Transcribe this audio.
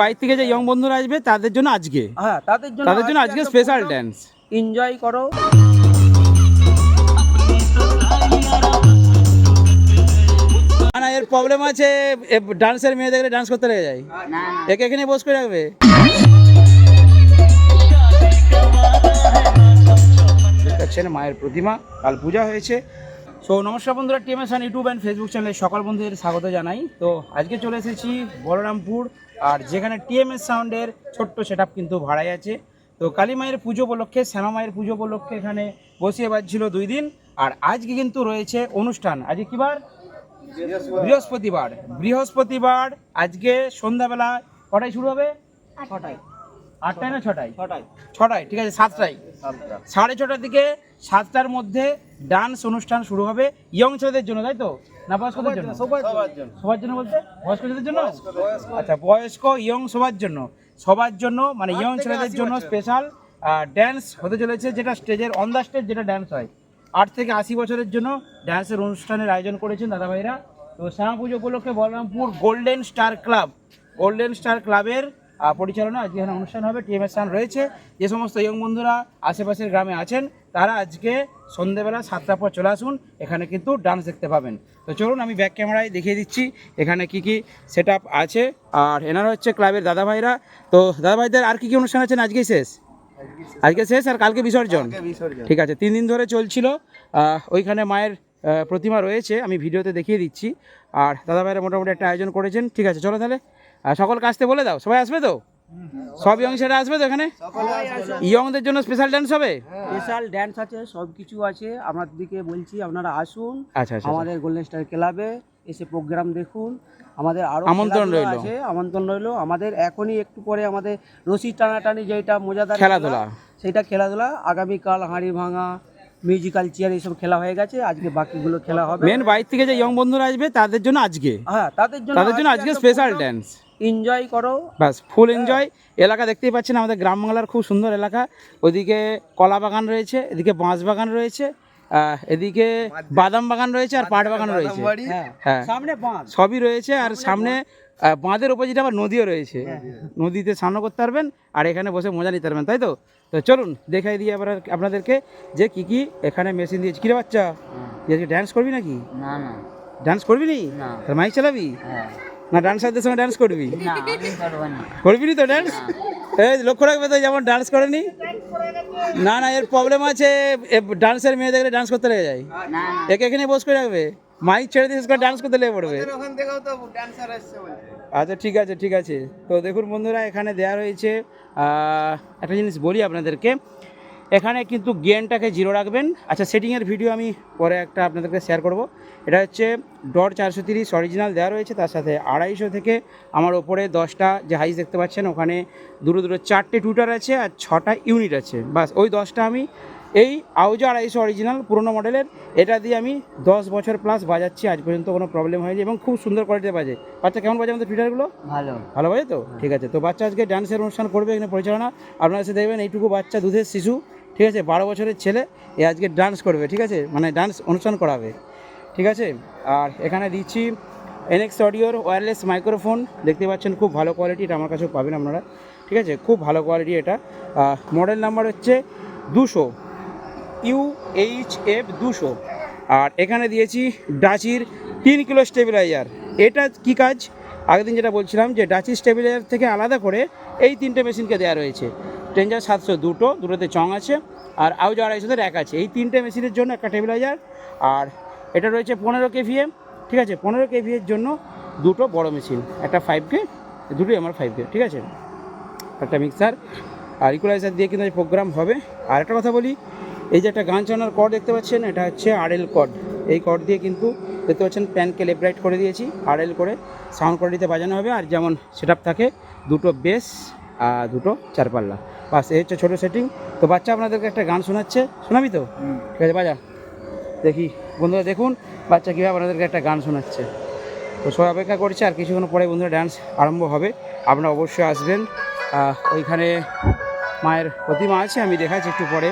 বাইরে থেকে যে ইয়ং বন্ধুরা আসবে তাদের জন্য আজকে। হ্যাঁ তাদের জন্য তাদের জন্য আজকে স্পেশাল ড্যান্স এনজয় করো। না এর প্রবলেম আছে ডান্সের মেয়ে দেখলে ডান্স করতে লেগে যায়। একে এখানে বস করে রাখবে। দেখতে মায়ের প্রতিমা কাল পূজা হয়েছে। সো নমস্কার বন্ধুরা টিএমএসআন ইউটিউব অ্যান্ড ফেসবুক চ্যানেলে সকল বন্ধুদের স্বাগত জানাই। তো আজকে চলে এসেছি বলরামপুর আর যেখানে টিএমএস সাউন্ডের ছোট্ট সেট কিন্তু ভাড়ায় আছে। তো কালী মায়ের পুজো উপলক্ষে শ্যামা মায়ের পুজো উপলক্ষে এখানে বসিয়ে বাজছিল দুই দিন। আর আজকে কিন্তু রয়েছে অনুষ্ঠান। আজকে কি বার? বৃহস্পতিবার। বৃহস্পতিবার। আজকে সন্ধ্যাবেলা কটায় শুরু হবে? ছটায় আটটায় না ছটায়? ছটায়। ছটায় ঠিক আছে সাতটায়। সাড়ে ছটার দিকে সাতটার মধ্যে ডান্স অনুষ্ঠান শুরু হবে। ইয়ং ছেলেদের জন্য তাই তো? না বয়স্কদের জন্য? সবার জন্য। সবার জন্য। বলতে? বয়স্ক জন্য আচ্ছা বয়স্ক ইয়ং সবার জন্য। সবার জন্য মানে ইয়ং ছেলেদের জন্য স্পেশাল ড্যান্স হতে চলেছে যেটা স্টেজের অন দ্য স্টেজ যেটা ড্যান্স হয়। আট থেকে আশি বছরের জন্য ড্যান্সের অনুষ্ঠানের আয়োজন করেছেন দাদাভাইরা। তো শ্যামা পুজো উপলক্ষে Balrampur golden star club golden star ক্লাবের পরিচালনা আজকে এখানে অনুষ্ঠান হবে টিএমএস স্থান রয়েছে। যে সমস্ত ইয়ং বন্ধুরা আশেপাশের গ্রামে আছেন তারা আজকে সন্ধেবেলা সাতটার পর চলে আসুন এখানে কিন্তু ডান্স দেখতে পাবেন। তো চলুন আমি ব্যাক ক্যামেরায় দেখিয়ে দিচ্ছি এখানে কি কি সেট আছে। আর এনারা হচ্ছে ক্লাবের দাদাভাইরা। তো দাদাভাইদের আর কি কি অনুষ্ঠান আছেন আজকেই শেষ? আজকে শেষ আর কালকে বিসর্জন? ঠিক আছে তিন দিন ধরে চলছিল। ওইখানে মায়ের প্রতিমা রয়েছে আমি ভিডিওতে দেখিয়ে দিচ্ছি। আর দাদাভাইরা মোটামুটি একটা আয়োজন করেছেন। ঠিক আছে চলো তাহলে। আর সকলকে আসতে বলে দাও। সবাই আসবে তো? সব ইয়ং সেটা আসবে তো এখানে? ইয়ংদের জন্য স্পেশাল ডান্স হবে? স্পেশাল ড্যান্স আছে সব কিছু আছে। আপনার দিকে বলছি আপনারা আসুন। আচ্ছা আচ্ছা আমাদের গোল্ডেন স্টার ক্লাবে এসে প্রোগ্রাম দেখুন। আমাদের আরও আমন্ত্রণ রইল। আছে আমন্ত্রণ রইল। আমাদের এখনই একটু পরে আমাদের রশি টানাটানি যেটা মজাদার খেলাধুলা। সেটা খেলাধুলা। আগামীকাল হাঁড়ি ভাঙা মিউজিক্যাল চেয়ার এইসব খেলা হয়ে গেছে। আজকে বাকিগুলো খেলা হবে। মেন বাইরে থেকে যে ইয়ং বন্ধুরা আসবে তাদের জন্য আজকে। হ্যাঁ তাদের জন্য তাদের জন্য আজকে স্পেশাল ড্যান্স এনজয় করো। বাস ফুল এনজয় এলাকা দেখতেই পাচ্ছেন আমাদের গ্রাম বাংলার খুব সুন্দর এলাকা। ওদিকে কলা বাগান রয়েছে এদিকে বাঁশ বাগান রয়েছে এদিকে বাদাম বাগান রয়েছে আর পাট বাগান রয়েছে। হ্যাঁ হ্যাঁ। সামনে বাঁধ। সবই রয়েছে আর সামনে বাঁধের ওপর যেটা আবার নদীও রয়েছে। নদীতে স্নান করতে পারবেন আর এখানে বসে মজা নিতে পারবেন তাই তো? তো চলুন দেখাই দিই আবার আপনাদেরকে যে কি কি এখানে মেশিন দিয়েছে। কিরে বাচ্চা? ড্যান্স করবি নাকি? না না। ডান্স করবি নি? না। তার মাইক চালাবি? হ্যাঁ। না ডান্সারদের সঙ্গে ডান্স করবি? না আমি না। করবি নি তো ডান্স এই লক্ষ্য রাখবে তো যেমন ডান্স করেনি। না না এর প্রবলেম আছে ডান্সের মেয়ে দেখলে ডান্স করতে লেগে যায়। না একে এখানে বস করে রাখবে। মাইক ছেড়ে দিয়ে করে ডান্স করতে লেগে পড়বে। আচ্ছা ঠিক আছে ঠিক আছে। তো দেখুন বন্ধুরা এখানে দেওয়া রয়েছে একটা জিনিস বলি আপনাদেরকে। এখানে কিন্তু গেনটাকে জিরো রাখবেন। আচ্ছা সেটিংয়ের ভিডিও আমি পরে একটা আপনাদেরকে শেয়ার করব। এটা হচ্ছে ডট চারশো তিরিশ অরিজিনাল দেওয়া রয়েছে তার সাথে আড়াইশো থেকে আমার ওপরে দশটা যে হাইস দেখতে পাচ্ছেন ওখানে দুটো দুটো চারটে টুটার আছে আর ছটা ইউনিট আছে। বাস ওই দশটা আমি এই আউজো আড়াইশো অরিজিনাল পুরোনো মডেলের এটা দিয়ে আমি দশ বছর প্লাস বাজাচ্ছি আজ পর্যন্ত কোনো প্রবলেম হয়নি এবং খুব সুন্দর কোয়ালিটির বাজে। বাচ্চা কেমন বাজে আমাদের টুইটারগুলো ভালো। ভালো বাজে তো? ঠিক আছে তো বাচ্চা আজকে ডান্সের অনুষ্ঠান করবে এখানে পরিচালনা। আপনারা এসে দেখবেন এইটুকু বাচ্চা দুধের শিশু। ঠিক আছে, বারো বছরের ছেলে, এ আজকে ডান্স করবে, ঠিক আছে? মানে ডান্স অনুষ্ঠান করাবে, ঠিক আছে? আর এখানে দিচ্ছি এনএক্স অডিওর ওয়্যারলেস মাইক্রোফোন দেখতে পাচ্ছেন খুব ভালো কোয়ালিটি এটা আমার কাছেও পাবেন আপনারা, ঠিক আছে? খুব ভালো কোয়ালিটি এটা। মডেল নাম্বার হচ্ছে দুশো ইউ এইচ এফ দুশো। আর এখানে দিয়েছি ডাচির তিন কিলো স্টেবিলাইজার এটা কি কাজ? আগের দিন যেটা বলছিলাম যে ডাচি স্টেবিলাইজার থেকে আলাদা করে এই তিনটে মেশিনকে দেওয়া রয়েছে। টেঞ্জার সাতশো দুটো, দুটোতে চং আছে আর আউজ আড়াইশোতে এক আছে। এই তিনটে মেশিনের জন্য একটা টেবিলাইজার আর এটা রয়েছে পনেরো কেভিএম ঠিক আছে? পনেরো কেভিএর জন্য দুটো বড় মেশিন একটা ফাইভ কে দুটোই আমার ফাইভ কে ঠিক আছে? একটা মিক্সার আর ইকুলাইজার দিয়ে কিন্তু প্রোগ্রাম হবে। আর একটা কথা বলি, এই যে একটা গান চালানোর কর্ড দেখতে পাচ্ছেন, এটা হচ্ছে আরএল কর্ড এই কর্ড দিয়ে কিন্তু দেখতে পাচ্ছেন প্যানকে লেফট রাইট করে দিয়েছি আরএল করে সাউন্ড কোয়ালিটিতে বাজানো হবে। আর যেমন সেট থাকে, দুটো বেস আর দুটো চারপাল্লা। বাস এই হচ্ছে ছোটো সেটিং তো বাচ্চা আপনাদেরকে একটা গান শোনাচ্ছে। শোনাবি তো? ঠিক আছে বাজা। দেখি বন্ধুরা দেখুন বাচ্চা কীভাবে আপনাদেরকে একটা গান শোনাচ্ছে। তো সবাই অপেক্ষা করছে আর কিছুক্ষণ পরে বন্ধুরা ডান্স আরম্ভ হবে। আপনারা অবশ্যই আসবেন। ওইখানে মায়ের প্রতিমা আছে আমি দেখাচ্ছি একটু পরে।